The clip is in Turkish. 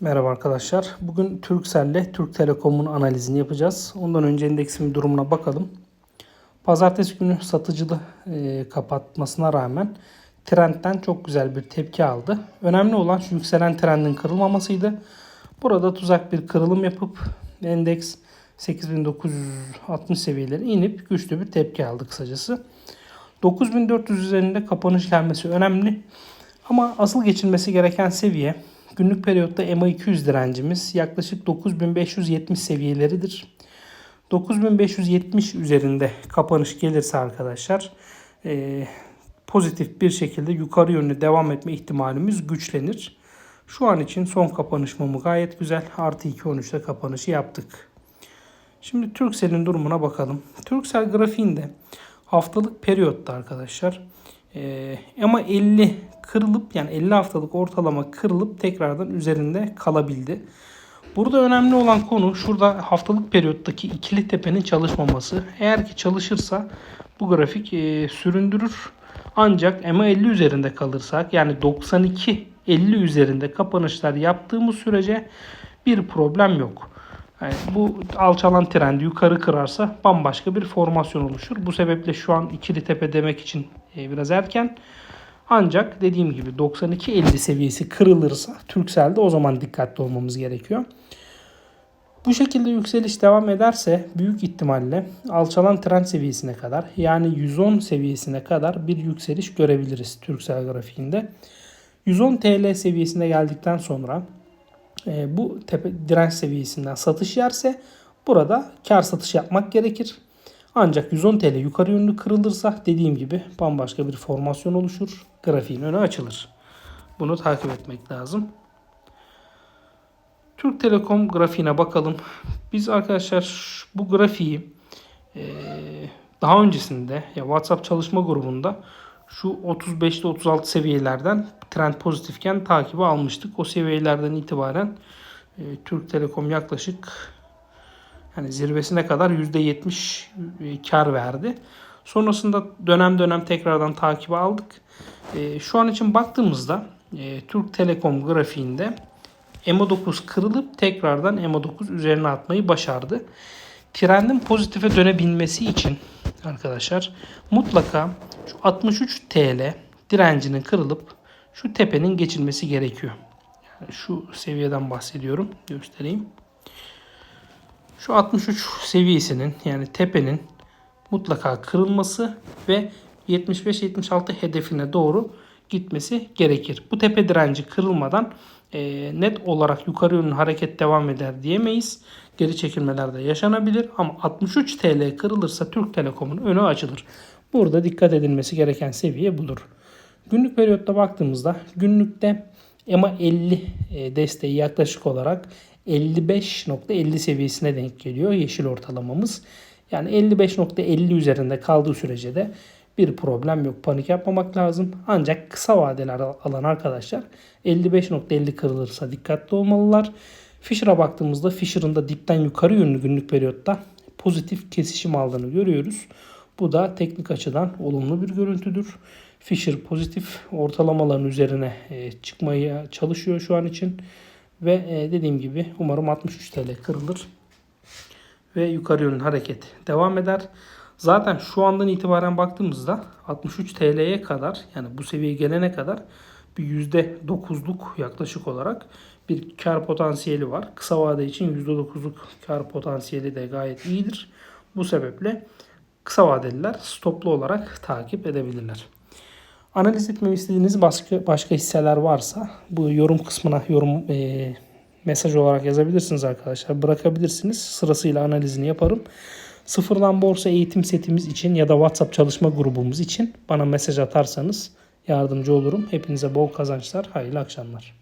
Merhaba arkadaşlar. Bugün Turkcell'le Türk Telekom'un analizini yapacağız. Ondan önce endeksin durumuna bakalım. Pazartesi günü satıcılı e, kapatmasına rağmen trendten çok güzel bir tepki aldı. Önemli olan şu yükselen trendin kırılmamasıydı. Burada tuzak bir kırılım yapıp endeks 8960 seviyeleri inip güçlü bir tepki aldı kısacası. 9400 üzerinde kapanış gelmesi önemli. Ama asıl geçilmesi gereken seviye günlük periyotta MA200 direncimiz yaklaşık 9570 seviyeleridir. 9570 üzerinde kapanış gelirse arkadaşlar e, pozitif bir şekilde yukarı yönlü devam etme ihtimalimiz güçlenir. Şu an için son kapanış mumu gayet güzel. Artı 2.13'te kapanışı yaptık. Şimdi Turkcell'in durumuna bakalım. Turkcell grafiğinde haftalık periyotta arkadaşlar ee, ama 50 kırılıp yani 50 haftalık ortalama kırılıp tekrardan üzerinde kalabildi. Burada önemli olan konu şurada haftalık periyottaki ikili tepenin çalışmaması. Eğer ki çalışırsa bu grafik e, süründürür. Ancak EMA 50 üzerinde kalırsak yani 92 50 üzerinde kapanışlar yaptığımız sürece bir problem yok. Yani bu alçalan trend yukarı kırarsa bambaşka bir formasyon oluşur. Bu sebeple şu an ikili tepe demek için e, biraz erken. Ancak dediğim gibi 92-50 seviyesi kırılırsa Turkcell'de o zaman dikkatli olmamız gerekiyor. Bu şekilde yükseliş devam ederse büyük ihtimalle alçalan trend seviyesine kadar yani 110 seviyesine kadar bir yükseliş görebiliriz Turkcell grafiğinde. 110 TL seviyesine geldikten sonra e, bu tepe direnç seviyesinden satış yerse burada kar satış yapmak gerekir. Ancak 110 TL yukarı yönlü kırılırsa dediğim gibi bambaşka bir formasyon oluşur. Grafiğin önü açılır. Bunu takip etmek lazım. Türk Telekom grafiğine bakalım. Biz arkadaşlar bu grafiği e, daha öncesinde ya WhatsApp çalışma grubunda şu 35'te 36 seviyelerden trend pozitifken takibi almıştık. O seviyelerden itibaren e, Türk Telekom yaklaşık yani zirvesine kadar %70 e, kar verdi. Sonrasında dönem dönem tekrardan takibi aldık. E, şu an için baktığımızda e, Türk Telekom grafiğinde EMA9 kırılıp tekrardan EMA9 üzerine atmayı başardı. Trendin pozitife dönebilmesi için arkadaşlar mutlaka şu 63 TL direncinin kırılıp şu tepenin geçilmesi gerekiyor. Yani şu seviyeden bahsediyorum. Göstereyim. Şu 63 seviyesinin yani tepenin mutlaka kırılması ve 75-76 hedefine doğru gitmesi gerekir. Bu tepe direnci kırılmadan e, net olarak yukarı yönlü hareket devam eder diyemeyiz. Geri çekilmeler de yaşanabilir ama 63 TL kırılırsa Türk Telekom'un önü açılır. Burada dikkat edilmesi gereken seviye budur. Günlük periyotta baktığımızda günlükte EMA 50 e, desteği yaklaşık olarak 55.50 seviyesine denk geliyor yeşil ortalamamız. Yani 55.50 üzerinde kaldığı sürece de bir problem yok. Panik yapmamak lazım. Ancak kısa vadeler alan arkadaşlar 55.50 kırılırsa dikkatli olmalılar. Fisher'a baktığımızda Fisher'ın da dipten yukarı yönlü günlük periyotta pozitif kesişim aldığını görüyoruz. Bu da teknik açıdan olumlu bir görüntüdür. Fisher pozitif ortalamaların üzerine e, çıkmaya çalışıyor şu an için. Ve e, dediğim gibi umarım 63 TL kırılır. Ve yukarı yönlü hareket devam eder. Zaten şu andan itibaren baktığımızda 63 TL'ye kadar yani bu seviyeye gelene kadar bir %9'luk yaklaşık olarak bir kar potansiyeli var. Kısa vade için %9'luk kar potansiyeli de gayet iyidir. Bu sebeple kısa vadeliler stoplu olarak takip edebilirler. Analiz etmemi istediğiniz başka, başka hisseler varsa bu yorum kısmına yorum e, mesaj olarak yazabilirsiniz arkadaşlar. Bırakabilirsiniz. Sırasıyla analizini yaparım. Sıfırdan borsa eğitim setimiz için ya da WhatsApp çalışma grubumuz için bana mesaj atarsanız yardımcı olurum. Hepinize bol kazançlar, hayırlı akşamlar.